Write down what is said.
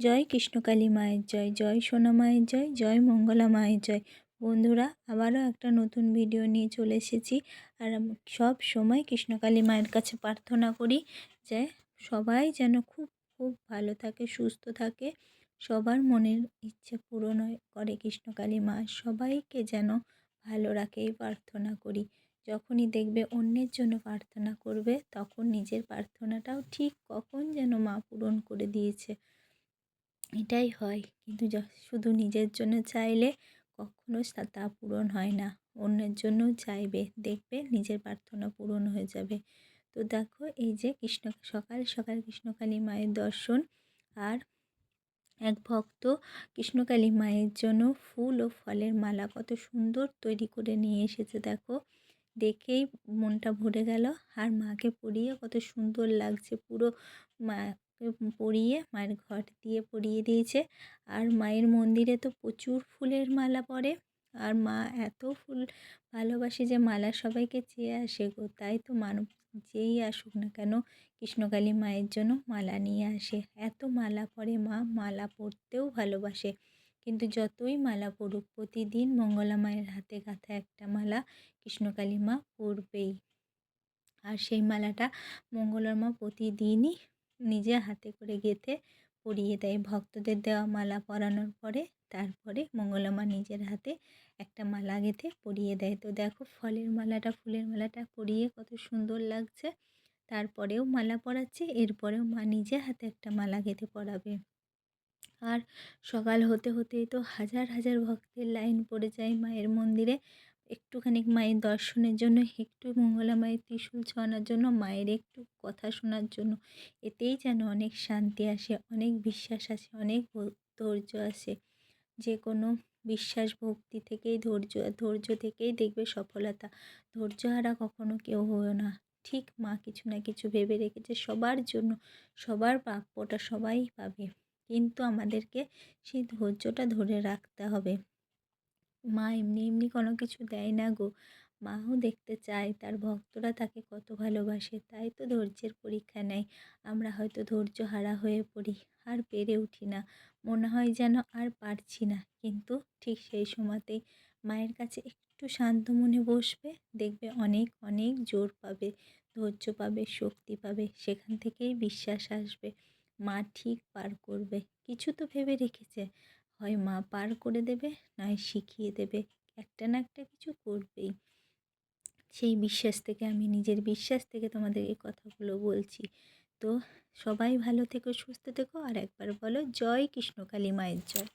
জয় কৃষ্ণকালী মায়ের জয় জয় সোনা মায়ের জয় জয় মঙ্গলা মায়ের জয়। বন্ধুরা, আবারও একটা নতুন ভিডিও নিয়ে চলে এসেছি। আর সব সময় কৃষ্ণকালী মায়ের কাছে প্রার্থনা করি যে সবাই যেন খুব খুব ভালো থাকে, সুস্থ থাকে। সবার মনের ইচ্ছে পূরণ করে কৃষ্ণকালী মা। সবাইকে যেন ভালো রাখে এই প্রার্থনা করি। যখনই দেখবে অন্যের জন্য প্রার্থনা করবে, তখন নিজের প্রার্থনাটাও ঠিক কখন যেন মা পূরণ করে দিয়েছে। এটাই হয়। কিন্তু শুধু নিজের জন্য চাইলে কখনো তা পূরণ হয় না। অন্যের জন্যও চাইবে। দেখবে নিজের প্রার্থনা পূরণ হয়ে যাবে। তো দেখো, এই যে কৃষ্ণ, সকাল সকাল কৃষ্ণকালী মায়ের দর্শন আর এক ভক্ত কৃষ্ণকালী মায়ের জন্য ফুল ও ফলের মালা কত সুন্দর তৈরি করে নিয়ে এসেছে দেখো। দেখেই মনটা ভরে গেল। আর মাকে পরিয়ে কত সুন্দর লাগছে। পুরো মা পরিয়ে, মায়ের ঘট দিয়ে পরিয়ে দিয়েছে। আর মায়ের মন্দিরে তো প্রচুর ফুলের মালা পড়ে। আর মা এত ফুল ভালোবাসে যে মালা সবাইকে চেয়ে আসে গো। তাই তো মানুষ যেই আসুক না কেন কৃষ্ণকালী মায়ের জন্য মালা নিয়ে আসে। এত মালা পরে মা, মালা পরতেও ভালোবাসে। কিন্তু যতই মালা পড়ুক, প্রতিদিন মঙ্গলা মায়ের হাতে গাঁথা একটা মালা কৃষ্ণকালী মা পরবেই। আর সেই মালাটা মঙ্গলার মা প্রতিদিনই নিজে হাতে করে গেঁথে পরিয়ে দেয়। ভক্তদের দেওয়া মালা পরানোর পরে তারপরে মঙ্গলামা নিজের হাতে একটা মালা গেঁথে পরিয়ে দেয়। তো দেখো ফলের মালাটা, ফুলের মালাটা পরিয়ে কত সুন্দর লাগছে। তারপরেও মালা পরাচ্ছে, এরপরেও মা নিজে হাতে একটা মালা গেঁথে পরাবে। আর সকাল হতে হতেই তো হাজার হাজার ভক্তের লাইন পড়ে যায় মায়ের মন্দিরে। একটুখানি মায়ের দর্শনের জন্য, একটু মঙ্গলা মায়ের ত্রিশূল ছোঁয়ানোর জন্য, মায়ের একটু কথা শোনার জন্য, এতেই যেন অনেক শান্তি আসে, অনেক বিশ্বাস আসে, অনেক ধৈর্য আসে। যে কোনো বিশ্বাস ভক্তি থেকেই ধৈর্য ধৈর্য থেকেই দেখবে সফলতা। ধৈর্য হারা কখনো কেউ হয়েও না। ঠিক মা কিছু না কিছু ভেবে রেখেছে, সবার জন্য সবার প্রাপ্যটা সবাই পাবে। কিন্তু আমাদেরকে সেই ধৈর্যটা ধরে রাখতে হবে। মা এমনি এমনি কোনো কিছু দেয় না গো। মাও দেখতে চায়, তার ভক্তরা তাকে কত ভালোবাসে, তাই তো ধৈর্যের পরীক্ষা নেয়। আমরা হয়তো ধৈর্য হারা হয়ে পড়ি, আর পেরে উঠি না। মনে হয় যেন আর পারছি না, কিন্তু ঠিক সেই সময়তেই মায়ের কাছে একটু শান্ত মনে বসবে, দেখবে অনেক অনেক জোর পাবে, ধৈর্য পাবে, শক্তি পাবে, সেখান থেকেই বিশ্বাস আসবে। মা ঠিক পার করবে, কিছু তো ভেবে রেখেছে। হয় মা পার করে দেবে, নয় শিখিয়ে দেবে, একটা না একটা কিছু করবেই। সেই বিশ্বাস থেকে, আমি নিজের বিশ্বাস থেকে তোমাদের এই কথাগুলো বলছি। তো সবাই ভালো থেকো, সুস্থ থেকো, আর একবার বলো, জয় কৃষ্ণকালী মায়ের জয়।